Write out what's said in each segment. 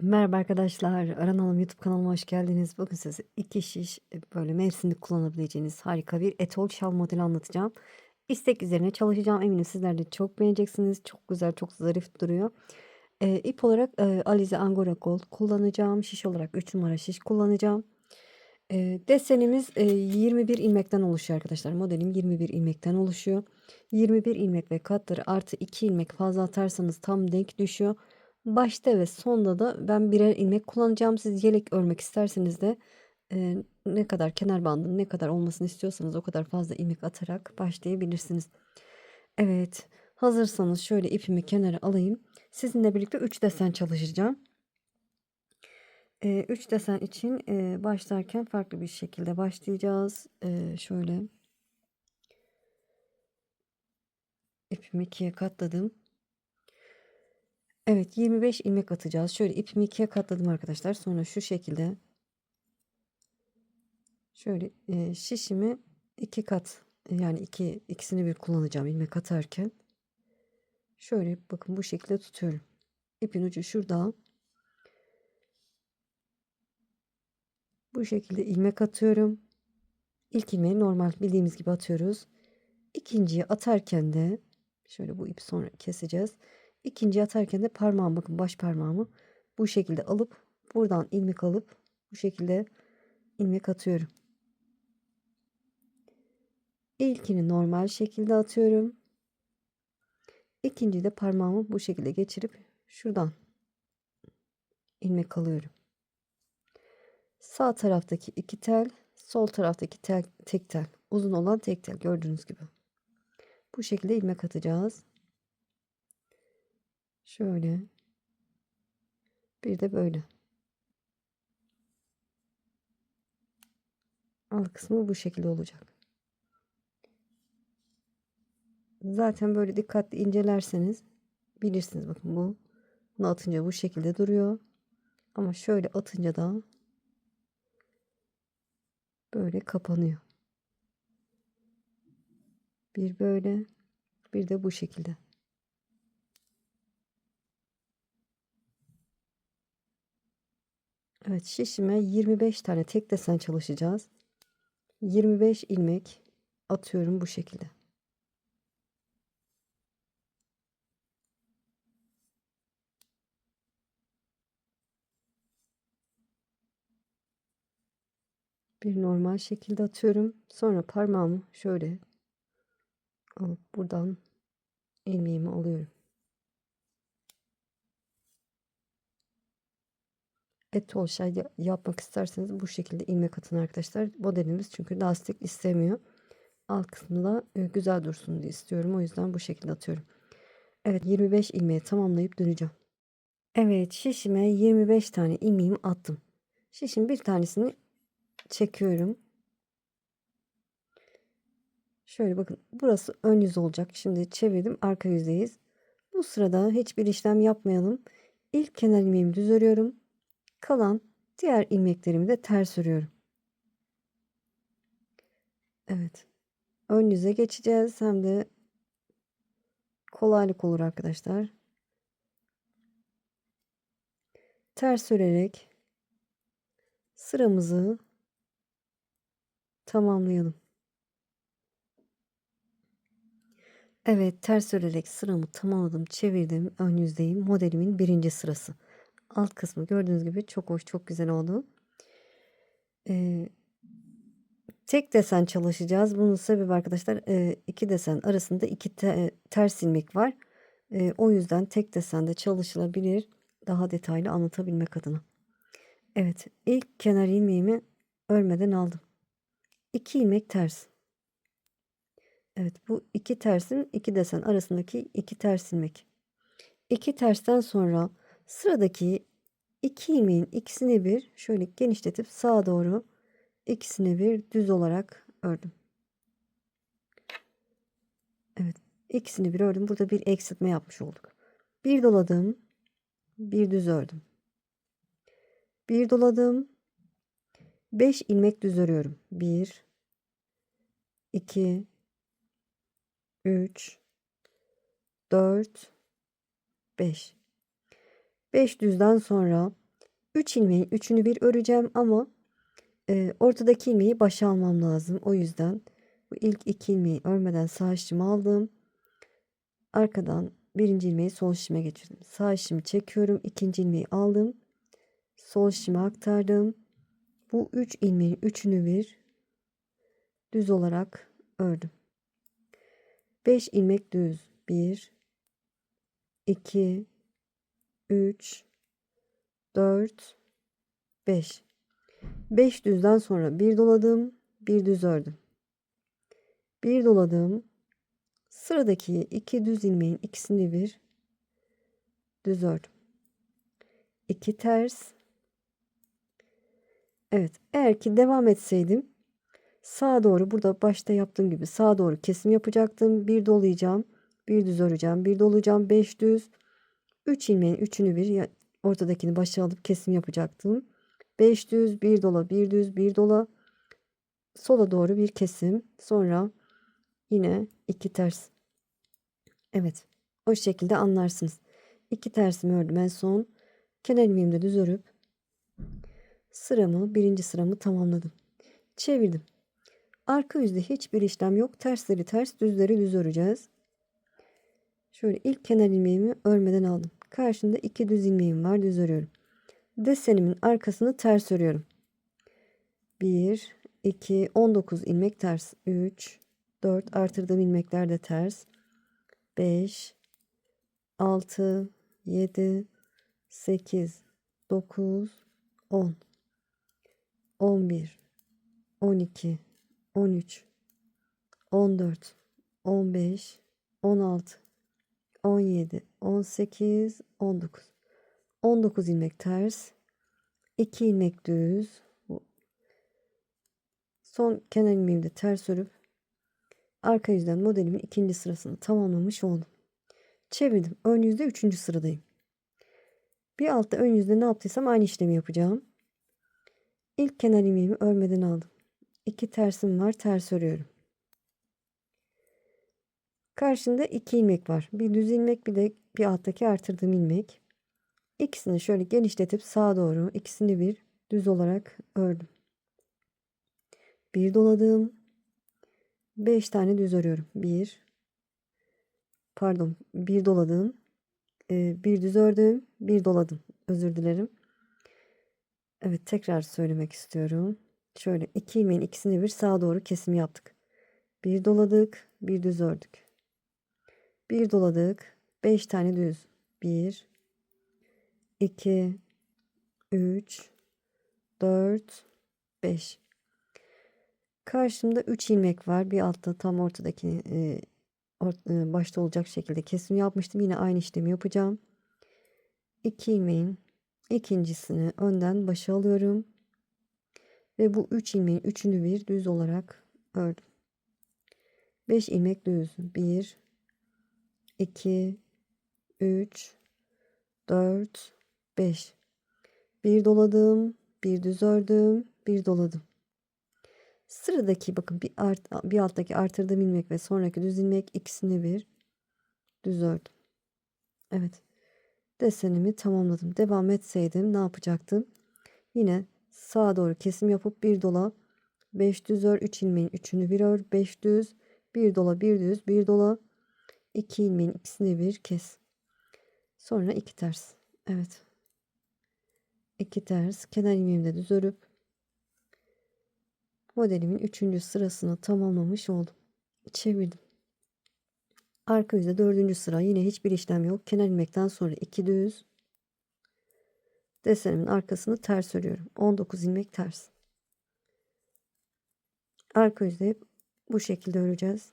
Merhaba arkadaşlar, Aran Hanım YouTube kanalıma hoş geldiniz. Bugün size iki şiş e, böyle mevsimlik kullanabileceğiniz harika bir etol şal modeli anlatacağım. İstek üzerine çalışacağım. Eminim sizler de çok beğeneceksiniz. Çok güzel, çok zarif duruyor. Ee, ip olarak e, Alize Angora Gold kullanacağım. Şiş olarak 3 numara şiş kullanacağım. Ee, desenimiz e, 21 ilmekten oluşuyor arkadaşlar. Modelim 21 ilmekten oluşuyor. 21 ilmek ve katları artı 2 ilmek fazla atarsanız tam denk düşüyor. Başta ve sonda da ben birer ilmek kullanacağım. Siz yelek örmek isterseniz de e, ne kadar kenar bandının ne kadar olmasını istiyorsanız o kadar fazla ilmek atarak başlayabilirsiniz. Evet, hazırsanız şöyle ipimi kenara alayım. Sizinle birlikte 3 desen çalışacağım. 3 desen için e, başlarken farklı bir şekilde başlayacağız. E, şöyle ipimi ikiye katladım. Evet 25 ilmek atacağız. Şöyle ipimi ikiye katladım arkadaşlar. Sonra şu şekilde şöyle e, şişimi iki kat yani iki ikisini bir kullanacağım ilmek atarken. Şöyle bakın bu şekilde tutuyorum. İpin ucu şurada. Bu şekilde ilmek atıyorum. İlk ilmeği normal bildiğimiz gibi atıyoruz. İkinciyi atarken de şöyle bu ipi sonra keseceğiz. İkinci atarken de parmağım bakın baş parmağımı bu şekilde alıp buradan ilmek alıp bu şekilde ilmek atıyorum. İlkini normal şekilde atıyorum. İkinci de parmağımı bu şekilde geçirip şuradan ilmek alıyorum. Sağ taraftaki iki tel, sol taraftaki tel, tek tel. Uzun olan tek tel gördüğünüz gibi. Bu şekilde ilmek atacağız. Şöyle. Bir de böyle. Alt kısmı bu şekilde olacak. Zaten böyle dikkatli incelerseniz bilirsiniz. Bakın bu. Bunu atınca bu şekilde duruyor. Ama şöyle atınca da böyle kapanıyor. Bir böyle bir de bu şekilde. Evet şişime 25 tane tek desen çalışacağız. 25 ilmek atıyorum bu şekilde. Bir normal şekilde atıyorum. Sonra parmağımı şöyle alıp buradan ilmeğimi alıyorum. Et olşay yapmak isterseniz bu şekilde ilmek atın arkadaşlar. Modelimiz çünkü lastik istemiyor. Alt kısmında e, güzel dursun diye istiyorum. O yüzden bu şekilde atıyorum. Evet 25 ilmeği tamamlayıp döneceğim. Evet şişime 25 tane ilmeğimi attım. Şişin bir tanesini çekiyorum. Şöyle bakın burası ön yüz olacak. Şimdi çevirdim arka yüzdeyiz. Bu sırada hiçbir işlem yapmayalım. İlk kenar ilmeğimi düz örüyorum. Kalan diğer ilmeklerimi de ters örüyorum. Evet. Ön yüze geçeceğiz. Hem de kolaylık olur arkadaşlar. Ters örerek sıramızı tamamlayalım. Evet ters örerek sıramı tamamladım çevirdim ön yüzdeyim modelimin birinci sırası alt kısmı gördüğünüz gibi çok hoş çok güzel oldu. Ee, tek desen çalışacağız. Bunun sebebi arkadaşlar e, iki desen arasında iki te, e, ters ilmek var. E, o yüzden tek desende çalışılabilir. Daha detaylı anlatabilmek adına. Evet ilk kenar ilmeğimi örmeden aldım. İki ilmek ters. Evet bu iki tersin iki desen arasındaki iki ters ilmek. İki tersten sonra Sıradaki iki ilmeğin ikisini bir şöyle genişletip sağa doğru ikisini bir düz olarak ördüm. Evet ikisini bir ördüm. Burada bir eksiltme yapmış olduk. Bir doladım. Bir düz ördüm. Bir doladım. Beş ilmek düz örüyorum. Bir, iki, üç, dört, beş. 5 düzden sonra 3 ilmeğin üçünü bir öreceğim ama e, ortadaki ilmeği başa almam lazım. O yüzden bu ilk iki ilmeği örmeden sağ işimi aldım. Arkadan birinci ilmeği sol şişime geçirdim. Sağ işimi çekiyorum. ikinci ilmeği aldım. Sol şişime aktardım. Bu üç ilmeğin üçünü bir düz olarak ördüm. 5 ilmek düz. 1 2 3 4 5 5 düzden sonra bir doladım, bir düz ördüm. Bir doladım. Sıradaki iki düz ilmeğin ikisini bir düz ördüm. 2 ters. Evet, eğer ki devam etseydim sağa doğru burada başta yaptığım gibi sağa doğru kesim yapacaktım. Bir dolayacağım, bir düz öreceğim, bir dolayacağım, 5 düz. 3 ilmeğin üçünü bir ortadakini başa alıp kesim yapacaktım. 5 düz, bir dola, bir düz, bir dola. Sola doğru bir kesim. Sonra yine iki ters. Evet. O şekilde anlarsınız. İki tersimi ördüm en son. Kenar ilmeğimde düz örüp sıramı, birinci sıramı tamamladım. Çevirdim. Arka yüzde hiçbir işlem yok. Tersleri ters, düzleri düz öreceğiz. Şöyle ilk kenar ilmeğimi örmeden aldım. Karşında iki düz ilmeğim var. Düz örüyorum. Desenimin arkasını ters örüyorum. 1, 2, 19 ilmek ters. 3, 4 artırdığım ilmekler de ters. 5, 6, 7, 8, 9, 10, 11, 12, 13, 14, 15, 16, 17, 18, 19. 19 ilmek ters. 2 ilmek düz. Son kenar ilmeğimi de ters örüp arka yüzden modelimin ikinci sırasını tamamlamış oldum. Çevirdim. Ön yüzde üçüncü sıradayım. Bir altta ön yüzde ne yaptıysam aynı işlemi yapacağım. İlk kenar ilmeğimi örmeden aldım. İki tersim var. Ters örüyorum. Karşında iki ilmek var. Bir düz ilmek bir de bir alttaki artırdığım ilmek. İkisini şöyle genişletip sağa doğru ikisini bir düz olarak ördüm. Bir doladım. Beş tane düz örüyorum. Bir. Pardon. Bir doladım. Ee, bir düz ördüm. Bir doladım. Özür dilerim. Evet tekrar söylemek istiyorum. Şöyle iki ilmeğin ikisini bir sağa doğru kesim yaptık. Bir doladık. Bir düz ördük. Bir doladık. Beş tane düz. Bir. 2 3 4 5 Karşımda 3 ilmek var. Bir altta tam ortadaki e, or, e, başta olacak şekilde kesim yapmıştım. Yine aynı işlemi yapacağım. 2 ilmeğin ikincisini önden başa alıyorum. Ve bu 3 ilmeğin üçünü bir düz olarak ördüm. 5 ilmek düz. 1 2 3 4 5 bir doladım bir düz ördüm bir doladım. Sıradaki bakın bir, art, bir alttaki artırdığım ilmek ve sonraki düz ilmek ikisini bir düz ördüm. Evet. Desenimi tamamladım. Devam etseydim ne yapacaktım? Yine sağa doğru kesim yapıp bir dola 5 düz ör 3 ilmeğin üçünü bir ör 5 düz bir dola bir düz bir dola 2 ilmeğin ikisini bir kes sonra iki ters evet 2 ters kenar ilmeğimde düz örüp modelimin 3. sırasını tamamlamış oldum. Çevirdim. Arka yüzde 4. sıra yine hiçbir işlem yok. Kenar ilmekten sonra 2 düz. Desenimin arkasını ters örüyorum. 19 ilmek ters. Arka yüzde hep bu şekilde öreceğiz.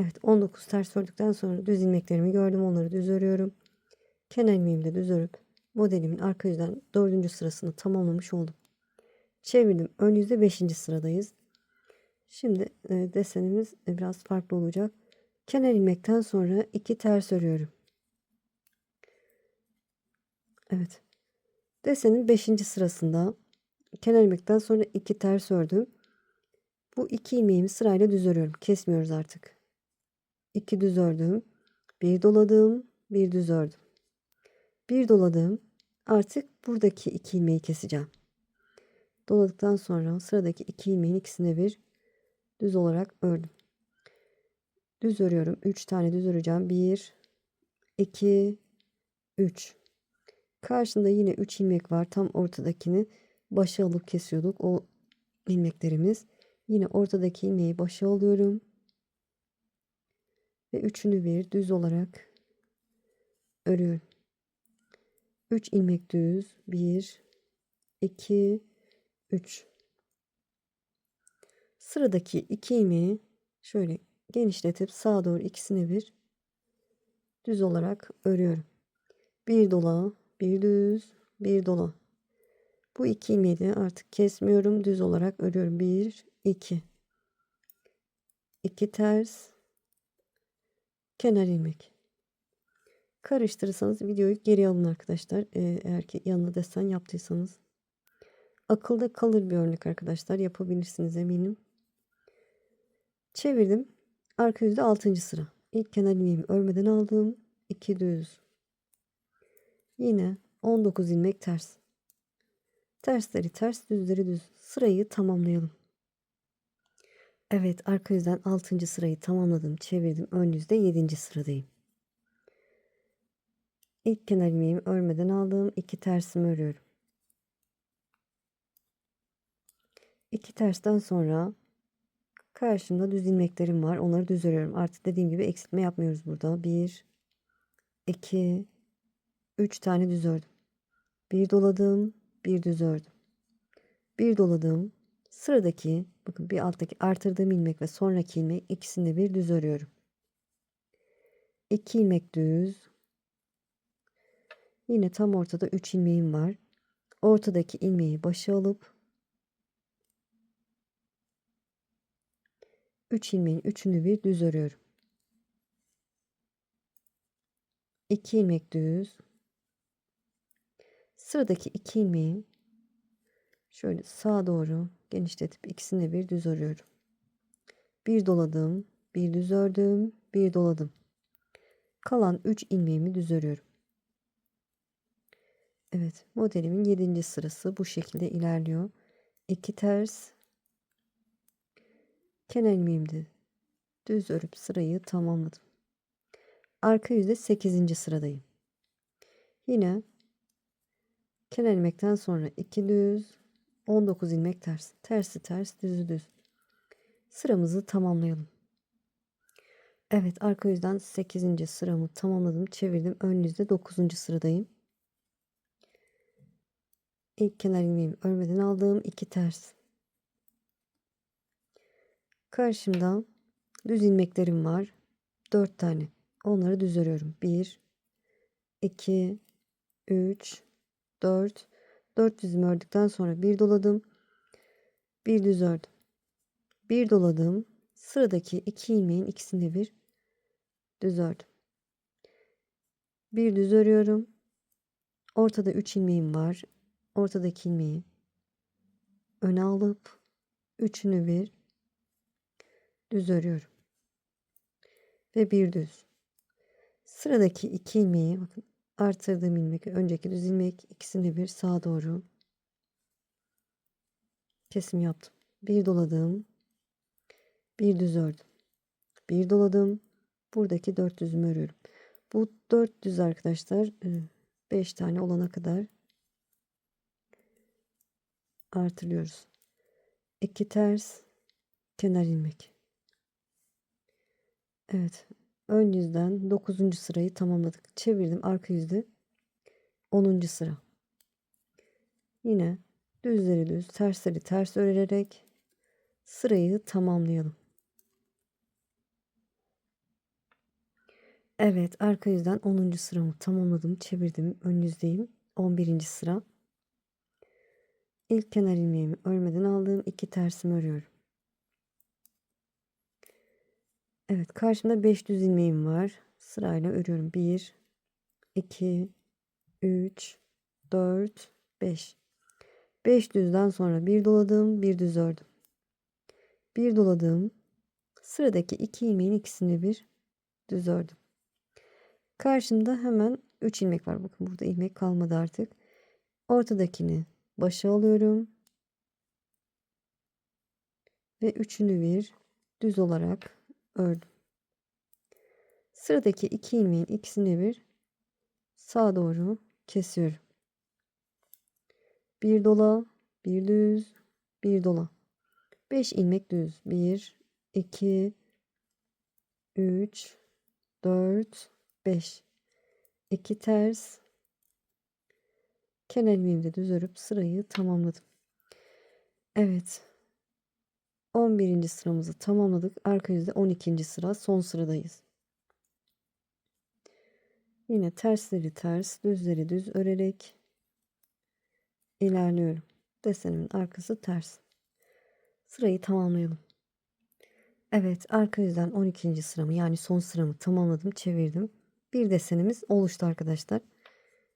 Evet 19 ters ördükten sonra düz ilmeklerimi gördüm. Onları düz örüyorum. Kenar ilmeğimi de düz örüp modelimin arka yüzden 4. sırasını tamamlamış oldum. Çevirdim. Ön yüzde 5. sıradayız. Şimdi e, desenimiz biraz farklı olacak. Kenar ilmekten sonra 2 ters örüyorum. Evet. Desenin 5. sırasında kenar ilmekten sonra 2 ters ördüm. Bu iki ilmeğimi sırayla düz örüyorum. Kesmiyoruz artık. 2 düz ördüm. Bir doladım, bir düz ördüm. Bir doladım. Artık buradaki iki ilmeği keseceğim. Doladıktan sonra sıradaki iki ilmeğin ikisine bir düz olarak ördüm. Düz örüyorum. 3 tane düz öreceğim. 1 2 3 Karşında yine 3 ilmek var. Tam ortadakini başa alıp kesiyorduk. O ilmeklerimiz. Yine ortadaki ilmeği başa alıyorum. Ve üçünü bir düz olarak örüyorum. 3 ilmek düz. 1 2 3 Sıradaki iki ilmeği şöyle genişletip sağa doğru ikisini bir düz olarak örüyorum. Bir dola, bir düz, bir dola. Bu iki ilmeği de artık kesmiyorum. Düz olarak örüyorum. Bir, iki. İki ters. Kenar ilmek. Karıştırırsanız videoyu geri alın arkadaşlar. Ee, eğer ki yanına desen yaptıysanız. Akılda kalır bir örnek arkadaşlar. Yapabilirsiniz eminim. Çevirdim. Arka yüzde 6. sıra. İlk kenar ilmeğimi örmeden aldım. 2 düz. Yine 19 ilmek ters. Tersleri ters, düzleri düz. Sırayı tamamlayalım. Evet, arka yüzden 6. sırayı tamamladım. Çevirdim. Ön yüzde 7. sıradayım. İlk kenar ilmeğimi örmeden aldım. 2 tersimi örüyorum. 2 tersten sonra karşımda düz ilmeklerim var. Onları düz örüyorum. Artık dediğim gibi eksiltme yapmıyoruz burada. 1 2 3 tane düz ördüm. Bir doladım, bir düz ördüm. Bir doladım. Sıradaki bakın bir alttaki artırdığım ilmek ve sonraki ilmek ikisinde bir düz örüyorum. 2 ilmek düz. Yine tam ortada 3 ilmeğim var. Ortadaki ilmeği başa alıp 3 ilmeğin üçünü bir düz örüyorum. 2 ilmek düz. Sıradaki 2 ilmeği şöyle sağa doğru genişletip ikisini bir düz örüyorum. Bir doladım, bir düz ördüm, bir doladım. Kalan 3 ilmeğimi düz örüyorum. Evet, modelimin 7. sırası bu şekilde ilerliyor. 2 ters kenar ilmeğimi de düz örüp sırayı tamamladım. Arka yüzde 8. sıradayım. Yine kenar ilmekten sonra 2 düz 19 ilmek ters. Tersi ters düzü düz. Sıramızı tamamlayalım. Evet arka yüzden 8. sıramı tamamladım. Çevirdim. Ön yüzde 9. sıradayım. İlk kenar ilmeğimi örmeden aldığım 2 ters. Karşımda düz ilmeklerim var. 4 tane. Onları düz örüyorum. 1 2 3 4 4 düzümü ördükten sonra bir doladım. Bir düz ördüm. Bir doladım. Sıradaki iki ilmeğin ikisini bir düz ördüm. Bir düz örüyorum. Ortada 3 ilmeğim var. Ortadaki ilmeği öne alıp üçünü bir düz örüyorum. Ve bir düz. Sıradaki iki ilmeği bakın artırdığım ilmek önceki düz ilmek ikisini bir sağa doğru kesim yaptım. Bir doladım. Bir düz ördüm. Bir doladım. Buradaki dört düzümü örüyorum. Bu dört düz arkadaşlar e, beş tane olana kadar artırıyoruz. İki ters kenar ilmek. Evet ön yüzden 9. sırayı tamamladık. Çevirdim arka yüzde 10. sıra. Yine düzleri düz, tersleri ters örerek sırayı tamamlayalım. Evet, arka yüzden 10. sıramı tamamladım. Çevirdim. Ön yüzdeyim. 11. sıra. İlk kenar ilmeğimi örmeden aldığım iki tersimi örüyorum. Evet karşımda 5 düz ilmeğim var. Sırayla örüyorum. 1 2 3 4 5 5 düzden sonra bir doladım, bir düz ördüm. Bir doladım. Sıradaki iki ilmeğin ikisini bir düz ördüm. Karşımda hemen 3 ilmek var. Bakın burada ilmek kalmadı artık. Ortadakini başa alıyorum. Ve üçünü bir düz olarak ördüm. Sıradaki iki ilmeğin ikisini bir sağa doğru kesiyorum. Bir dola, bir düz, bir dola. 5 ilmek düz. 1 2 3 4 5 2 ters kenar ilmeğimi de düz örüp sırayı tamamladım. Evet. 11. sıramızı tamamladık. Arka yüzde 12. sıra son sıradayız. Yine tersleri ters, düzleri düz örerek ilerliyorum. Desenimin arkası ters. Sırayı tamamlayalım. Evet, arka yüzden 12. sıramı yani son sıramı tamamladım, çevirdim. Bir desenimiz oluştu arkadaşlar.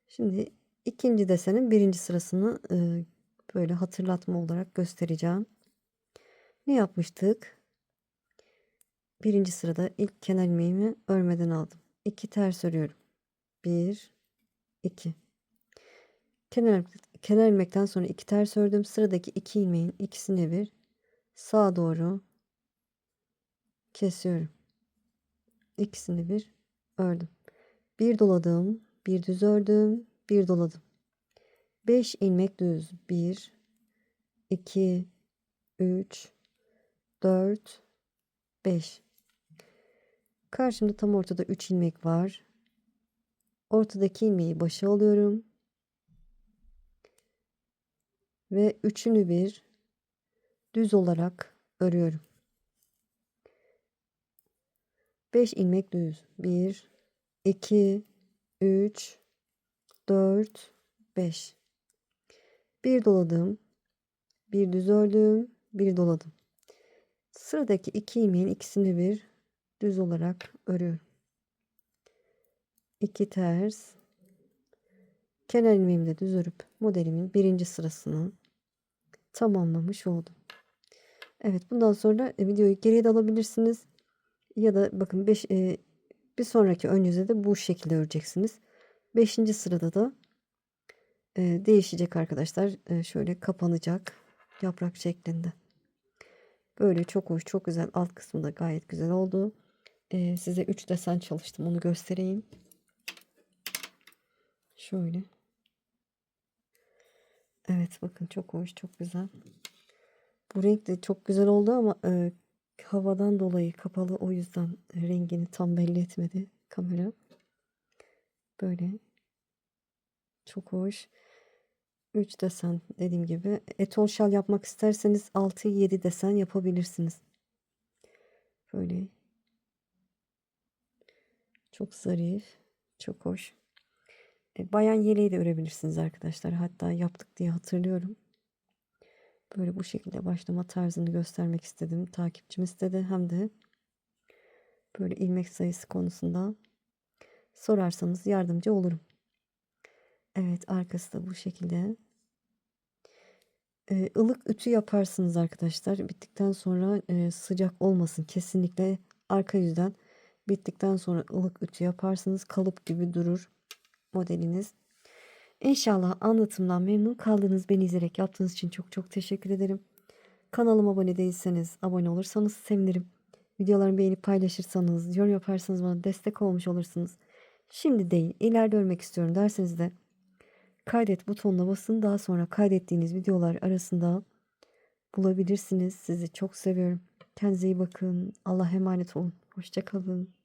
Şimdi ikinci desenin birinci sırasını e, böyle hatırlatma olarak göstereceğim. Ne yapmıştık? Birinci sırada ilk kenar ilmeğimi örmeden aldım. 2 ters örüyorum. 1 2 Kenar, kenar ilmekten sonra iki ters ördüm. Sıradaki iki ilmeğin ikisini bir sağa doğru kesiyorum. İkisini bir ördüm. Bir doladım, bir düz ördüm, bir doladım. 5 ilmek düz. 1 2 3 4 5 Karşımda tam ortada 3 ilmek var. Ortadaki ilmeği başa alıyorum. Ve üçünü bir düz olarak örüyorum. 5 ilmek düz. 1 2 3 4 5 bir doladım. Bir düz ördüm. Bir doladım. Sıradaki iki ilmeğin ikisini bir düz olarak örüyorum. 2 ters kenar ilmeğimi de düz örüp modelimin birinci sırasını tamamlamış oldum. Evet bundan sonra e, videoyu geriye de alabilirsiniz. Ya da bakın 5 e, bir sonraki ön yüze de bu şekilde öreceksiniz. 5. sırada da e, değişecek arkadaşlar. E, şöyle kapanacak yaprak şeklinde. Böyle çok hoş, çok güzel. Alt kısmı da gayet güzel oldu. E, size 3 desen çalıştım. Onu göstereyim. Şöyle. Evet bakın çok hoş, çok güzel. Bu renk de çok güzel oldu ama e, havadan dolayı kapalı o yüzden rengini tam belli etmedi kamera. Böyle çok hoş. 3 desen dediğim gibi. Etol şal yapmak isterseniz 6-7 desen yapabilirsiniz. Böyle. Çok zarif. Çok hoş. E, bayan yeleği de örebilirsiniz arkadaşlar. Hatta yaptık diye hatırlıyorum. Böyle bu şekilde başlama tarzını göstermek istedim. Takipçim istedi. Hem de böyle ilmek sayısı konusunda sorarsanız yardımcı olurum. Evet arkası da bu şekilde. Ee, ılık ütü yaparsınız arkadaşlar. Bittikten sonra e, sıcak olmasın. Kesinlikle arka yüzden bittikten sonra ılık ütü yaparsınız. Kalıp gibi durur modeliniz. İnşallah anlatımdan memnun kaldınız. Beni izleyerek yaptığınız için çok çok teşekkür ederim. Kanalıma abone değilseniz abone olursanız sevinirim. Videolarımı beğenip paylaşırsanız, yorum yaparsanız bana destek olmuş olursunuz. Şimdi değil, ileride örmek istiyorum derseniz de kaydet butonuna basın. Daha sonra kaydettiğiniz videolar arasında bulabilirsiniz. Sizi çok seviyorum. Kendinize iyi bakın. Allah'a emanet olun. Hoşçakalın.